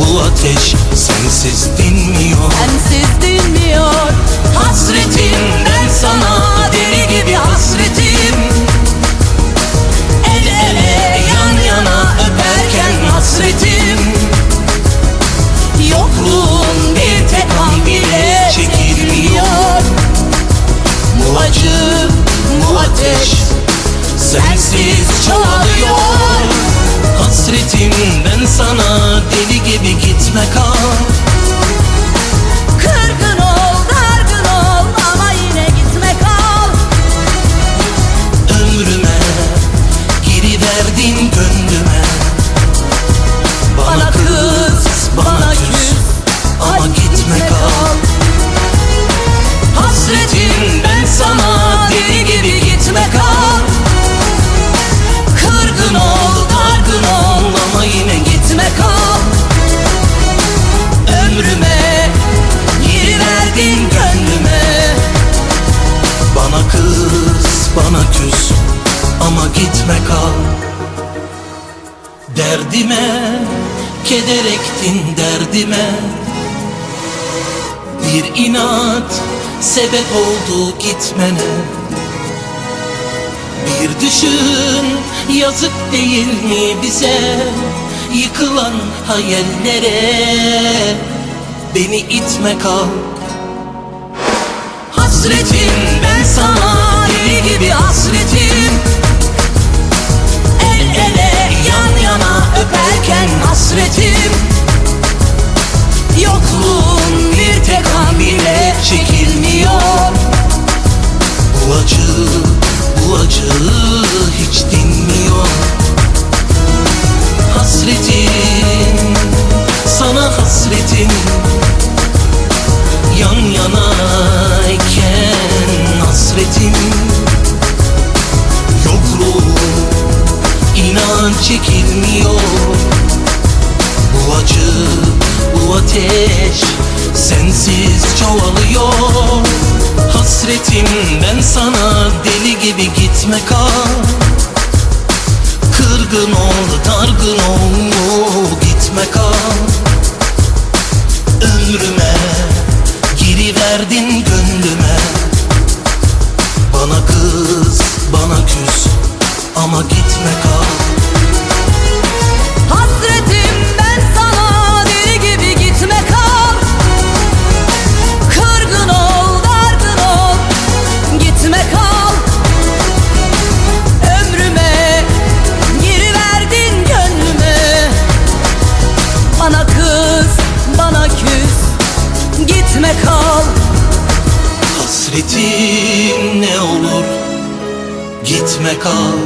Bu ateş sensiz dinmiyor. Sensiz dinmiyor. Hasretim ben sana deli gibi hasretim giriverdin gönlüme. Bana kız, bana küs ama gitme kal. Hasretim ben sana deli gibi gitme kal. Kırgın ol, dargın ol ama yine gitme kal. Ömrüme giriverdin gönlüme. Bana kız, bana küs Derdime keder ektin derdime. Bir inat sebep oldu gitmene. Bir düşün yazık değil mi bize? Yıkılan hayallere. Beni itme kal Hasretim ben sana deli gibi hasretim Yan yanayken hasretim Yokluğum inan çekilmiyor. Bu acı, bu ateş sensiz çoğalıyor. Hasretim ben sana deli gibi gitme kal. Kırgın ol, dargın ol, gitme kal Ömrüme giriverdin gönlüme Hasretim ne olur gitme kal